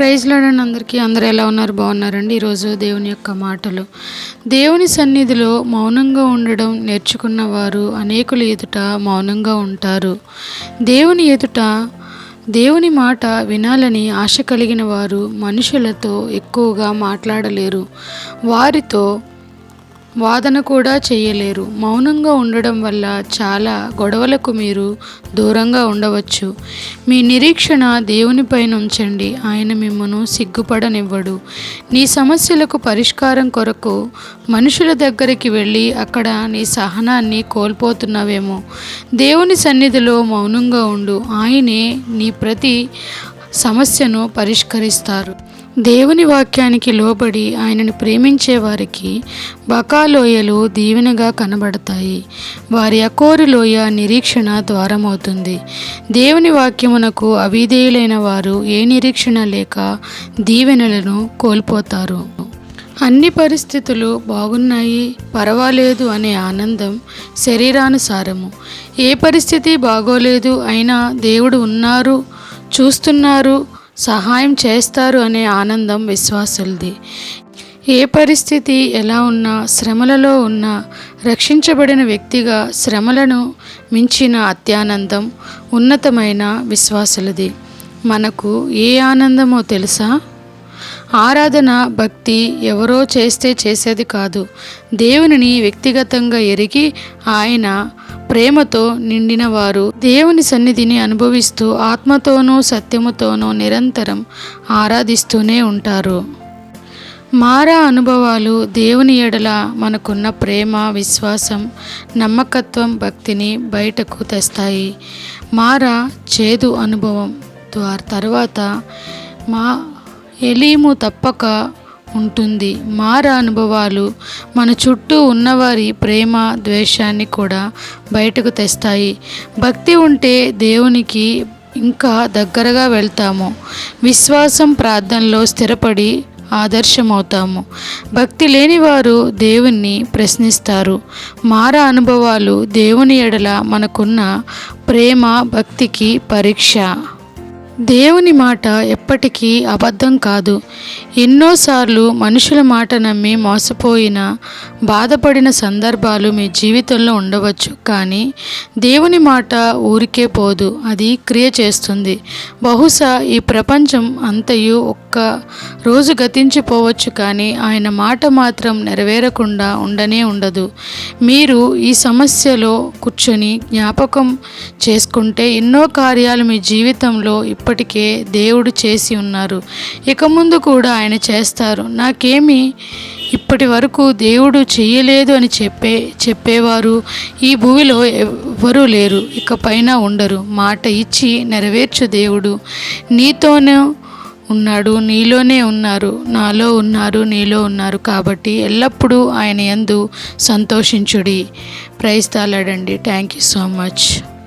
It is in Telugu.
ప్రైజ్ లాడని అందరికీ. అందరు ఎలా ఉన్నారు? బాగున్నారండి. ఈరోజు దేవుని యొక్క మాటలు. దేవుని సన్నిధిలో మౌనంగా ఉండడం నేర్చుకున్న వారు అనేకులు ఎదుట మౌనంగా ఉంటారు. దేవుని ఎదుట దేవుని మాట వినాలని ఆశ కలిగిన వారు మనుషులతో ఎక్కువగా మాట్లాడలేరు. వారితో వాదన కూడా చేయలేరు. మౌనంగా ఉండడం వల్ల చాలా గొడవలకు మీరు దూరంగా ఉండవచ్చు. మీ నిరీక్షణ దేవునిపైన ఉంచండి. ఆయన మిమ్మను సిగ్గుపడనివ్వడు. నీ సమస్యలకు పరిష్కారం కొరకు మనుషుల దగ్గరికి వెళ్ళి అక్కడ నీ సహనాన్ని కోల్పోతున్నావేమో. దేవుని సన్నిధిలో మౌనంగా ఉండు. ఆయనే నీ ప్రతి సమస్యను పరిష్కరిస్తారు. దేవుని వాక్యానికి లోబడి ఆయనను ప్రేమించే వారికి బకాలోయలు దీవెనగా కనబడతాయి. వారి అకోరి లోయ నిరీక్షణ ద్వారమవుతుంది. దేవుని వాక్యమునకు అవిధేయులైన వారు ఏ నిరీక్షణ లేక దీవెనలను కోల్పోతారు. అన్ని పరిస్థితులు బాగున్నాయి పర్వాలేదు అనే ఆనందం శరీరానుసారము. ఏ పరిస్థితి బాగోలేదు అయినా దేవుడు ఉన్నారు చూస్తున్నారు సహాయం చేస్తారు అనే ఆనందం విశ్వాసులది. ఏ పరిస్థితి ఎలా ఉన్నా శ్రమలలో ఉన్నా రక్షించబడిన వ్యక్తిగా శ్రమలను మించిన అత్యానందం ఉన్నతమైన విశ్వాసులది. మనకు ఏ ఆనందమో తెలుసా? ఆరాధన భక్తి ఎవరో చేస్తే చేసేది కాదు. దేవునిని వ్యక్తిగతంగా ఎరిగి ఆయన ప్రేమతో నిండిన వారు దేవుని సన్నిధిని అనుభవిస్తూ ఆత్మతోనూ సత్యముతోనూ నిరంతరం ఆరాధిస్తూనే ఉంటారు. మారా అనుభవాలు దేవుని ఎడల మనకున్న ప్రేమ విశ్వాసం నమ్మకత్వం భక్తిని బయటకు తెస్తాయి. మారా చేదు అనుభవం ద్వారా తర్వాత మా ఎలీము తప్పక ఉంటుంది. మార అనుభవాలు మన చుట్టూ ఉన్నవారి ప్రేమ ద్వేషాన్ని కూడా బయటకు తెస్తాయి. భక్తి ఉంటే దేవునికి ఇంకా దగ్గరగా వెళ్తాము. విశ్వాసం ప్రార్థనలో స్థిరపడి ఆదర్శమవుతాము. భక్తి లేని వారు దేవుణ్ణి ప్రశ్నిస్తారు. మార అనుభవాలు దేవుని ఎడల మనకున్న ప్రేమ భక్తికి పరీక్ష. దేవుని మాట ఎప్పటికీ అబద్ధం కాదు. ఎన్నోసార్లు మనుషుల మాట నమ్మి మోసపోయిన బాధపడిన సందర్భాలు మీ జీవితంలో ఉండవచ్చు కానీ దేవుని మాట ఊరికే పోదు. అది క్రియ చేస్తుంది. బహుశా ఈ ప్రపంచం అంతయు ఒక్క రోజు గతించిపోవచ్చు కానీ ఆయన మాట మాత్రం నెరవేరకుండా ఉండనే ఉండదు. మీరు ఈ సమస్యలో కూర్చొని జ్ఞాపకం చేసుకుంటే ఎన్నో కార్యాలు మీ జీవితంలో ఇప్పటికే దేవుడు చేసి ఉన్నారు. ఇక ముందు కూడా ఆయన చేస్తారు. నాకేమి ఇప్పటి వరకు దేవుడు చేయలేదు అని చెప్పే చెప్పేవారు ఈ భూమిలో ఎవ్వరూ లేరు. ఇక పైన ఉండరు. మాట ఇచ్చి నెరవేర్చు దేవుడు. నీతోనే ఉన్నాడు. నీలోనే ఉన్నారు. నాలో ఉన్నారు. నీలో ఉన్నారు. కాబట్టి ఎల్లప్పుడూ ఆయన ఎందు సంతోషించుడి. ప్రైజ్ తాలాడండి థ్యాంక్ యూ సో మచ్.